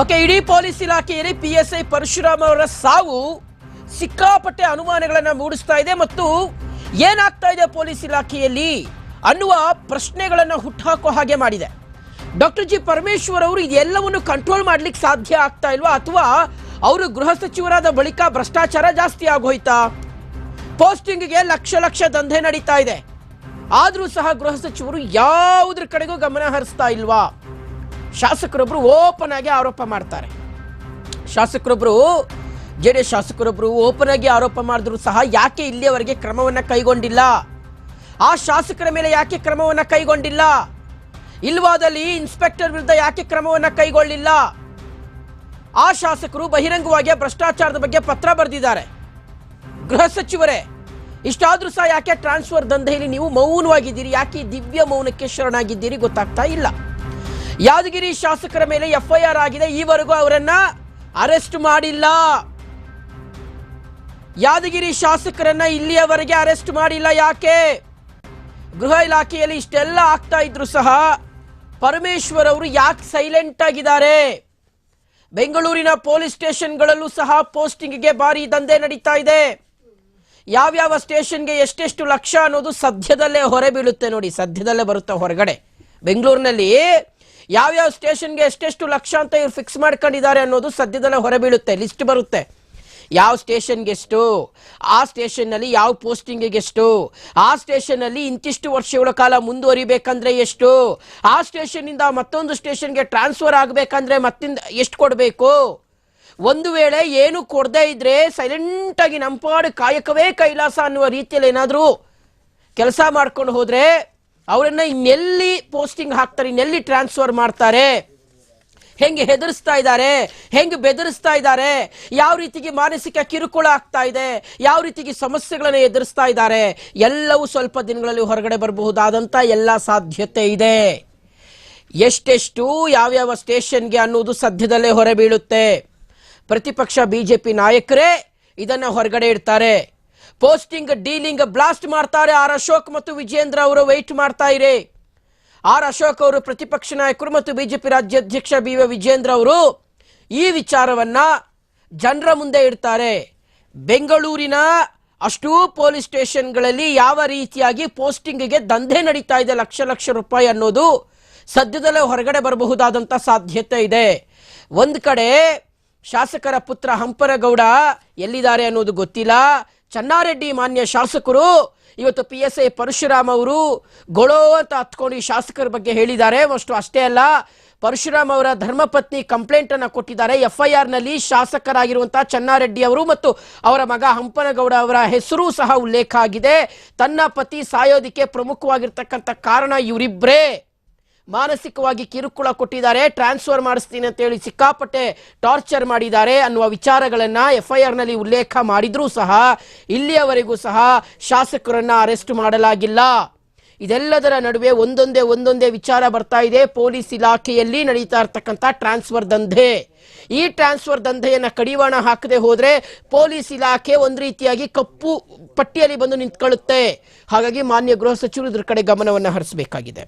Okay, ಇಡೀ police ಇಲಾಖೆಯಲ್ಲಿ P S I Parashuram ಅವರ ಸಾವು ಸಿಕ್ಕಾಪಟ್ಟೆ ಅನುಮಾನಗಳನ್ನು ಮೂಡಿಸ್ತಾ ಇದೆ ಮತ್ತು ಏನಾಗ್ತಾ ಇದೆ ಪೊಲೀಸ್ ಇಲಾಖೆಯಲ್ಲಿ ಅನ್ನುವ ಪ್ರಶ್ನೆಗಳನ್ನು ಹುಟ್ಟುಹಾಕೋ ಹಾಗೆ ಮಾಡಿದೆ. ಡಾಕ್ಟರ್ ಜಿ ಪರಮೇಶ್ವರ್ ಅವರು ಇದೆಲ್ಲವನ್ನು ಕಂಟ್ರೋಲ್ ಮಾಡ್ಲಿಕ್ಕೆ ಸಾಧ್ಯ ಆಗ್ತಾ ಇಲ್ವಾ ಅಥವಾ ಅವರು ಗೃಹ ಸಚಿವರಾದ ಬಳಿಕ ಭ್ರಷ್ಟಾಚಾರ ಜಾಸ್ತಿ ಆಗೋಯ್ತಾ? ಪೋಸ್ಟಿಂಗ್ಗೆ ಲಕ್ಷ ಲಕ್ಷ ದಂಧೆ ನಡೀತಾ ಇದೆ. ಆದರೂ ಸಹ ಗೃಹ ಸಚಿವರು ಯಾವುದ್ರ ಕಡೆಗೂ ಗಮನ ಹರಿಸ್ತಾ ಇಲ್ವಾ? ಶಾಸಕರೊಬ್ರು ಓಪನ್ ಆಗಿ ಆರೋಪ ಮಾಡ್ತಾರೆ. ಶಾಸಕರೊಬ್ಬರು ಜೆ ಡಿ ಎಸ್ ಶಾಸಕರೊಬ್ಬರು ಓಪನ್ ಆಗಿ ಆರೋಪ ಮಾಡಿದ್ರು ಸಹ ಯಾಕೆ ಇಲ್ಲಿಯವರೆಗೆ ಕ್ರಮವನ್ನು ಕೈಗೊಂಡಿಲ್ಲ? ಆ ಶಾಸಕರ ಮೇಲೆ ಯಾಕೆ ಕ್ರಮವನ್ನು ಕೈಗೊಂಡಿಲ್ಲ? ಇಲ್ವಾದಲ್ಲಿ ಇನ್ಸ್ಪೆಕ್ಟರ್ ವಿರುದ್ಧ ಯಾಕೆ ಕ್ರಮವನ್ನು ಕೈಗೊಳ್ಳಿಲ್ಲ? ಆ ಶಾಸಕರು ಬಹಿರಂಗವಾಗಿ ಭ್ರಷ್ಟಾಚಾರದ ಬಗ್ಗೆ ಪತ್ರ ಬರೆದಿದ್ದಾರೆ. ಗೃಹ ಸಚಿವರೇ, ಇಷ್ಟಾದರೂ ಸಹ ಯಾಕೆ ಟ್ರಾನ್ಸ್ಫರ್ ದಂಧೆಯಲ್ಲಿ ನೀವು ಮೌನವಾಗಿದ್ದೀರಿ? ಯಾಕೆ ದಿವ್ಯ ಮೌನಕ್ಕೆ ಶರಣಾಗಿದ್ದೀರಿ? ಗೊತ್ತಾಗ್ತಾ ಇಲ್ಲ. ಯಾದಗಿರಿ ಶಾಸಕರ ಮೇಲೆ ಎಫ್ಐಆರ್ ಆಗಿದೆ. ಈವರೆಗೂ ಅವರನ್ನ ಅರೆಸ್ಟ್ ಮಾಡಿಲ್ಲ. ಯಾದಗಿರಿ ಶಾಸಕರನ್ನ ಇಲ್ಲಿಯವರೆಗೆ ಅರೆಸ್ಟ್ ಮಾಡಿಲ್ಲ ಯಾಕೆ? ಗೃಹ ಇಲಾಖೆಯಲ್ಲಿ ಇಷ್ಟೆಲ್ಲ ಆಗ್ತಾ ಇದ್ರು ಸಹ ಪರಮೇಶ್ವರ್ ಅವರು ಯಾಕೆ ಸೈಲೆಂಟ್ ಆಗಿದ್ದಾರೆ? ಬೆಂಗಳೂರಿನ ಪೊಲೀಸ್ ಸ್ಟೇಷನ್ಗಳಲ್ಲೂ ಸಹ ಪೋಸ್ಟಿಂಗ್ಗೆ ಭಾರಿ ದಂಧೆ ನಡೀತಾ ಇದೆ. ಯಾವ್ಯಾವ ಸ್ಟೇಷನ್ಗೆ ಎಷ್ಟೆಷ್ಟು ಲಕ್ಷ ಅನ್ನೋದು ಸದ್ಯದಲ್ಲೇ ಹೊರೆ ಬೀಳುತ್ತೆ ನೋಡಿ. ಸದ್ಯದಲ್ಲೇ ಬರುತ್ತೆ ಹೊರಗಡೆ. ಬೆಂಗಳೂರಿನಲ್ಲಿ ಯಾವ್ಯಾವ ಸ್ಟೇಷನ್ಗೆ ಎಷ್ಟೆಷ್ಟು ಲಕ್ಷ ಅಂತ ಇವ್ರು ಫಿಕ್ಸ್ ಮಾಡ್ಕೊಂಡಿದ್ದಾರೆ ಅನ್ನೋದು ಸದ್ಯದಲ್ಲೇ ಹೊರಬೀಳುತ್ತೆ ಲಿಸ್ಟ್ ಬರುತ್ತೆ. ಯಾವ ಸ್ಟೇಷನ್ಗೆ ಎಷ್ಟು, ಆ ಸ್ಟೇಷನ್ನಲ್ಲಿ ಯಾವ ಪೋಸ್ಟಿಂಗಿಗೆ ಎಷ್ಟು, ಆ ಸ್ಟೇಷನ್ನಲ್ಲಿ ಇಂತಿಷ್ಟು ವರ್ಷಗಳ ಕಾಲ ಮುಂದುವರಿಬೇಕಂದ್ರೆ ಎಷ್ಟು, ಆ ಸ್ಟೇಷನ್ನಿಂದ ಮತ್ತೊಂದು ಸ್ಟೇಷನ್ಗೆ ಟ್ರಾನ್ಸ್ಫರ್ ಆಗಬೇಕಂದ್ರೆ ಮತ್ತಿಂದ ಎಷ್ಟು ಕೊಡಬೇಕು? ಒಂದು ವೇಳೆ ಏನು ಕೊಡದೇ ಇದ್ರೆ ಸೈಲೆಂಟ್ ಆಗಿ ನಂಪಾಡು ಕಾಯಕವೇ ಕೈಲಾಸ ಅನ್ನುವ ರೀತಿಯಲ್ಲಿ ಏನಾದರೂ ಕೆಲಸ ಮಾಡ್ಕೊಂಡು ಹೋದ್ರೆ ಅವರನ್ನ ಇನ್ನೆಲ್ಲಿ ಪೋಸ್ಟಿಂಗ್ ಹಾಕ್ತಾರೆ, ಇನ್ನೆಲ್ಲಿ ಟ್ರಾನ್ಸ್ಫರ್ ಮಾಡ್ತಾರೆ? ಹೆಂಗೆ ಹೆದರಿಸ್ತಾ ಇದ್ದಾರೆ? ಹೆಂಗೆ ಬೆದರಿಸ್ತಾ ಇದ್ದಾರೆ? ಯಾವ ರೀತಿಗೆ ಮಾನಸಿಕ ಕಿರುಕುಳ ಆಗ್ತಾ ಇದೆ? ಯಾವ ರೀತಿಗೆ ಸಮಸ್ಯೆಗಳನ್ನು ಎದುರಿಸ್ತಾ ಇದ್ದಾರೆ? ಎಲ್ಲವೂ ಸ್ವಲ್ಪ ದಿನಗಳಲ್ಲಿ ಹೊರಗಡೆ ಬರಬಹುದಾದಂತ ಎಲ್ಲ ಸಾಧ್ಯತೆ ಇದೆ. ಎಷ್ಟೆಷ್ಟು ಯಾವ್ಯಾವ ಸ್ಟೇಷನ್ಗೆ ಅನ್ನೋದು ಸದ್ಯದಲ್ಲೇ ಹೊರಬೀಳುತ್ತೆ. ಪ್ರತಿಪಕ್ಷ ಬಿಜೆಪಿ ನಾಯಕರೇ ಇದನ್ನ ಹೊರಗಡೆ ಇಡ್ತಾರೆ. ಪೋಸ್ಟಿಂಗ್ ಡೀಲಿಂಗ್ ಬ್ಲಾಸ್ಟ್ ಮಾಡ್ತಾರೆ ಆರ್ ಅಶೋಕ್ ಮತ್ತು ವಿಜೇಂದ್ರ ಅವರು ವೆಯ್ಟ್ ಮಾಡ್ತಾ ಇರಿ. ಆರ್ ಅಶೋಕ್ ಅವರು ಪ್ರತಿಪಕ್ಷ ನಾಯಕರು ಮತ್ತು ಬಿಜೆಪಿ ರಾಜ್ಯಾಧ್ಯಕ್ಷ ಬಿ ವಿ ವಿಜೇಂದ್ರ ಅವರು ಈ ವಿಚಾರವನ್ನ ಜನರ ಮುಂದೆ ಇಡ್ತಾರೆ. ಬೆಂಗಳೂರಿನ ಅಷ್ಟೂ ಪೊಲೀಸ್ ಸ್ಟೇಷನ್ಗಳಲ್ಲಿ ಯಾವ ರೀತಿಯಾಗಿ ಪೋಸ್ಟಿಂಗ್ಗೆ ದಂಧೆ ನಡೀತಾ ಇದೆ ಲಕ್ಷ ಲಕ್ಷ ರೂಪಾಯಿ ಅನ್ನೋದು ಸದ್ಯದಲ್ಲೇ ಹೊರಗಡೆ ಬರಬಹುದಾದಂಥ ಸಾಧ್ಯತೆ ಇದೆ. ಒಂದು ಕಡೆ ಶಾಸಕರ ಪುತ್ರ ಹಂಪರಗೌಡ ಎಲ್ಲಿದ್ದಾರೆ ಅನ್ನೋದು ಗೊತ್ತಿಲ್ಲ. ಚನ್ನಾರೆಡ್ಡಿ ಮಾನ್ಯ ಶಾಸಕರು, ಇವತ್ತು ಪಿ ಎಸ್ ಐ ಪರಶುರಾಮ್ ಅವರು ಗೊಳೋ ಅಂತ ಹತ್ಕೊಂಡು ಈ ಶಾಸಕರ ಬಗ್ಗೆ ಹೇಳಿದ್ದಾರೆ. ಅಷ್ಟು ಅಷ್ಟೇ ಅಲ್ಲ, ಪರಶುರಾಮ್ ಅವರ ಧರ್ಮಪತ್ನಿ ಕಂಪ್ಲೇಂಟ್ ಅನ್ನು ಕೊಟ್ಟಿದ್ದಾರೆ. ಎಫ್ ಐ ಆರ್ನಲ್ಲಿ ಶಾಸಕರಾಗಿರುವಂತಹ ಚನ್ನಾರೆಡ್ಡಿ ಅವರು ಮತ್ತು ಅವರ ಮಗ ಹಂಪನಗೌಡ ಅವರ ಹೆಸರು ಸಹ ಉಲ್ಲೇಖ ಆಗಿದೆ. ತನ್ನ ಪತಿ ಸಾಯೋದಿಕ್ಕೆ ಪ್ರಮುಖವಾಗಿರ್ತಕ್ಕಂಥ ಕಾರಣ ಇವರಿಬ್ಬರೇ ಮಾನಸಿಕವಾಗಿ ಕಿರುಕುಳ ಕೊಟ್ಟಿದ್ದಾರೆ ಟ್ರಾನ್ಸ್ಫರ್ ಮಾಡಿಸ್ತೀನಿ ಅಂತ ಹೇಳಿ ಸಿಕ್ಕಾಪಟ್ಟೆ ಟಾರ್ಚರ್ ಮಾಡಿದ್ದಾರೆ ಅನ್ನುವ ವಿಚಾರಗಳನ್ನು ಎಫ್ ಐ ಆರ್ನಲ್ಲಿ ಉಲ್ಲೇಖ ಮಾಡಿದರೂ ಸಹ ಇಲ್ಲಿಯವರೆಗೂ ಸಹ ಶಾಸಕರನ್ನ ಅರೆಸ್ಟ್ ಮಾಡಲಾಗಿಲ್ಲ. ಇದೆಲ್ಲದರ ನಡುವೆ ಒಂದೊಂದೇ ಒಂದೊಂದೇ ವಿಚಾರ ಬರ್ತಾ ಇದೆ. ಪೊಲೀಸ್ ಇಲಾಖೆಯಲ್ಲಿ ನಡೀತಾ ಇರ್ತಕ್ಕಂಥ ಟ್ರಾನ್ಸ್ಫರ್ ದಂಧೆ. ಈ ಟ್ರಾನ್ಸ್ಫರ್ ದಂಧೆಯನ್ನು ಕಡಿವಾಣ ಹಾಕದೆ ಹೋದರೆ ಪೊಲೀಸ್ ಇಲಾಖೆ ಒಂದು ರೀತಿಯಾಗಿ ಕಪ್ಪು ಪಟ್ಟಿಯಲ್ಲಿ ಬಂದು ನಿಂತ್ಕೊಳ್ಳುತ್ತೆ. ಹಾಗಾಗಿ ಮಾನ್ಯ ಗೃಹ ಸಚಿವರು ಇದ್ರ ಕಡೆ ಗಮನವನ್ನು ಹರಿಸಬೇಕಾಗಿದೆ.